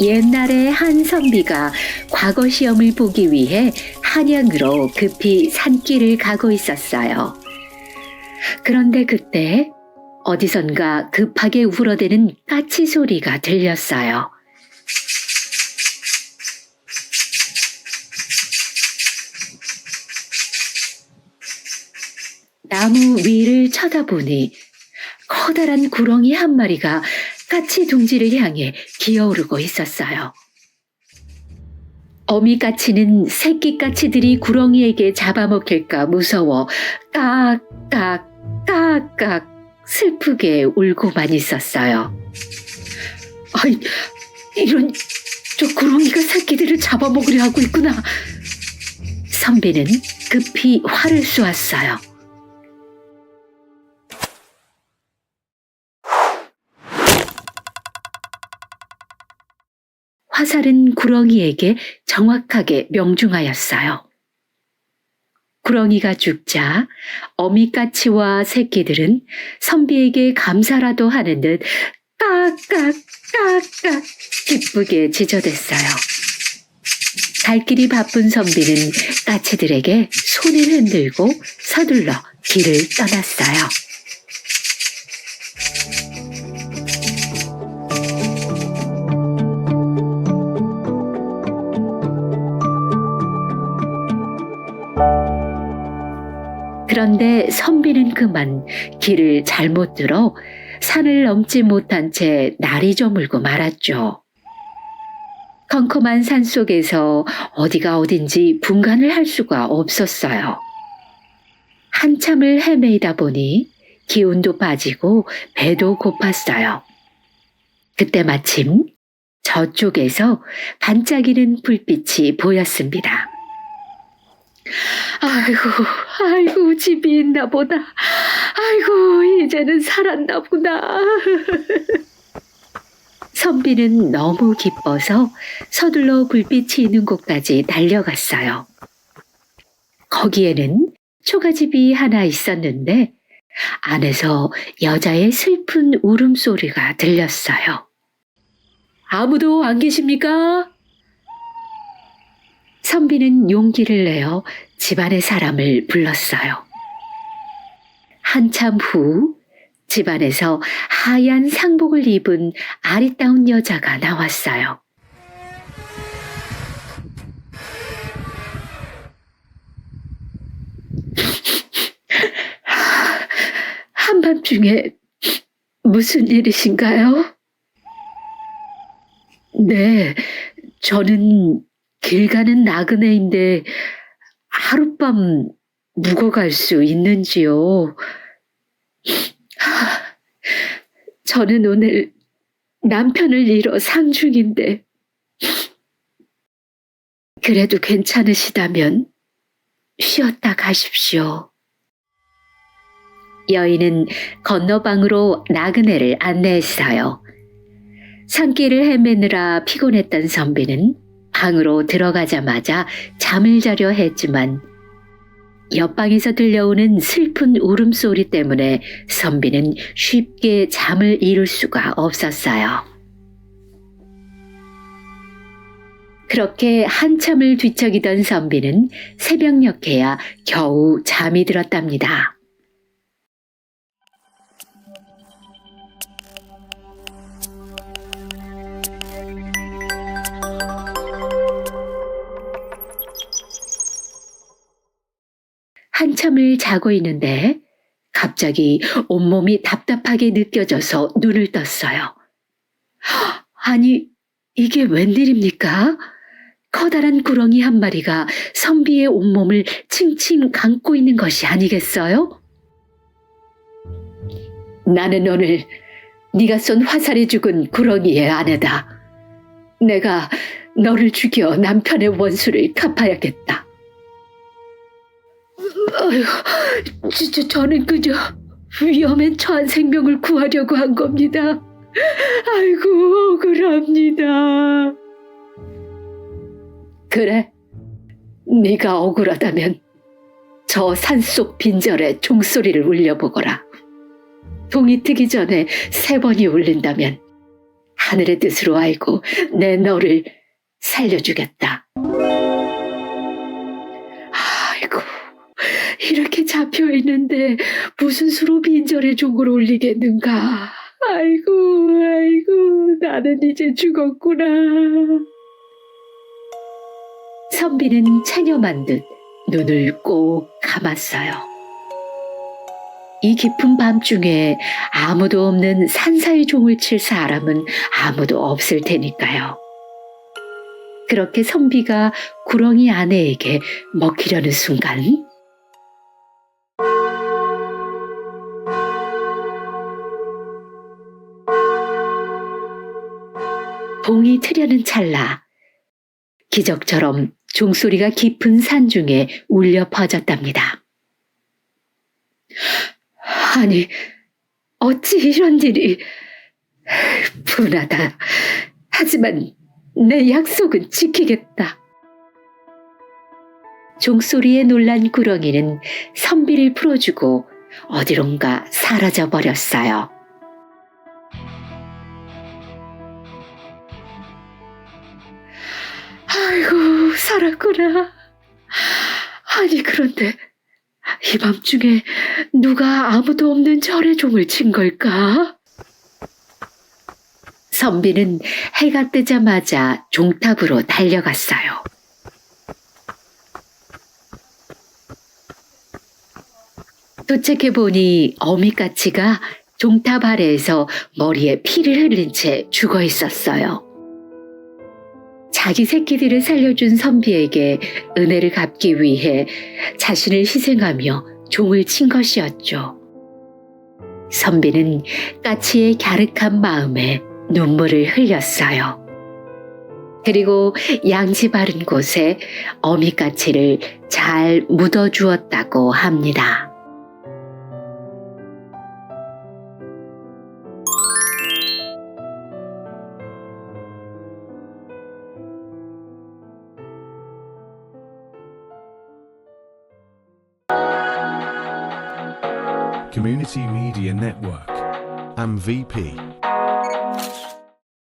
옛날에 한 선비가 과거 시험을 보기 위해 한양으로 급히 산길을 가고 있었어요. 그런데 그때 어디선가 급하게 울어대는 까치 소리가 들렸어요. 나무 위를 쳐다보니 커다란 구렁이 한 마리가 까치 둥지를 향해 기어오르고 있었어요. 어미 까치는 새끼 까치들이 구렁이에게 잡아먹힐까 무서워 까까 까까 슬프게 울고만 있었어요. 아이, 이런 저 구렁이가 새끼들을 잡아먹으려 하고 있구나. 선비는 급히 화를 쏘았어요. 화살은 구렁이에게 정확하게 명중하였어요. 구렁이가 죽자 어미까치와 새끼들은 선비에게 감사라도 하는 듯 까까까까 기쁘게 지저댔어요. 갈 길이 바쁜 선비는 까치들에게 손을 흔들고 서둘러 길을 떠났어요. 그런데 선비는 그만 길을 잘못 들어 산을 넘지 못한 채 날이 저물고 말았죠. 컴컴한 산 속에서 어디가 어딘지 분간을 할 수가 없었어요. 한참을 헤매이다 보니 기운도 빠지고 배도 고팠어요. 그때 마침 저쪽에서 반짝이는 불빛이 보였습니다. 아이고, 아이고, 집이 있나 보다. 아이고, 이제는 살았나 보다. 선비는 너무 기뻐서 서둘러 불빛이 있는 곳까지 달려갔어요. 거기에는 초가집이 하나 있었는데 안에서 여자의 슬픈 울음소리가 들렸어요. 아무도 안 계십니까? 선비는 용기를 내어 집안의 사람을 불렀어요. 한참 후 집안에서 하얀 상복을 입은 아리따운 여자가 나왔어요. 한밤중에 무슨 일이신가요? 네, 저는 길 가는 나그네인데 하룻밤 묵어갈 수 있는지요? 하, 저는 오늘 남편을 잃어 상중인데 그래도 괜찮으시다면 쉬었다 가십시오. 여인은 건너방으로 나그네를 안내했어요. 산길을 헤매느라 피곤했던 선비는 방으로 들어가자마자 잠을 자려 했지만 옆방에서 들려오는 슬픈 울음소리 때문에 선비는 쉽게 잠을 이룰 수가 없었어요. 그렇게 한참을 뒤척이던 선비는 새벽녘에야 겨우 잠이 들었답니다. 한참을 자고 있는데 갑자기 온몸이 답답하게 느껴져서 눈을 떴어요. 아니, 이게 웬일입니까? 커다란 구렁이 한 마리가 선비의 온몸을 칭칭 감고 있는 것이 아니겠어요? 나는 오늘 네가 쏜 화살에 죽은 구렁이의 아내다. 내가 너를 죽여 남편의 원수를 갚아야겠다. 아휴, 진짜 저는 그저 위험에 처한 생명을 구하려고 한 겁니다. 아이고, 억울합니다. 그래, 네가 억울하다면 저 산속 빈절에 종소리를 울려보거라. 동이 트기 전에 세 번이 울린다면 하늘의 뜻으로 알고 내 너를 살려주겠다. 잡혀 있는데 무슨 수로 빈절의 종을 올리겠는가. 아이고, 아이고, 나는 이제 죽었구나. 선비는 체념한 듯 눈을 꼭 감았어요. 이 깊은 밤중에 아무도 없는 산사의 종을 칠 사람은 아무도 없을 테니까요. 그렇게 선비가 구렁이 아내에게 먹히려는 순간 봉이 트려는 찰나 기적처럼 종소리가 깊은 산 중에 울려 퍼졌답니다. 아니, 어찌 이런 일이 분하다. 하지만 내 약속은 지키겠다. 종소리에 놀란 구렁이는 선비를 풀어주고 어디론가 사라져 버렸어요. 아이고, 살았구나. 아니, 그런데 이 밤중에 누가 아무도 없는 절의 종을 친 걸까? 선비는 해가 뜨자마자 종탑으로 달려갔어요. 도착해보니 어미까치가 종탑 아래에서 머리에 피를 흘린 채 죽어 있었어요. 자기 새끼들을 살려준 선비에게 은혜를 갚기 위해 자신을 희생하며 종을 친 것이었죠. 선비는 까치의 갸륵한 마음에 눈물을 흘렸어요. 그리고 양지 바른 곳에 어미까치를 잘 묻어주었다고 합니다. Community Media Network. MVP.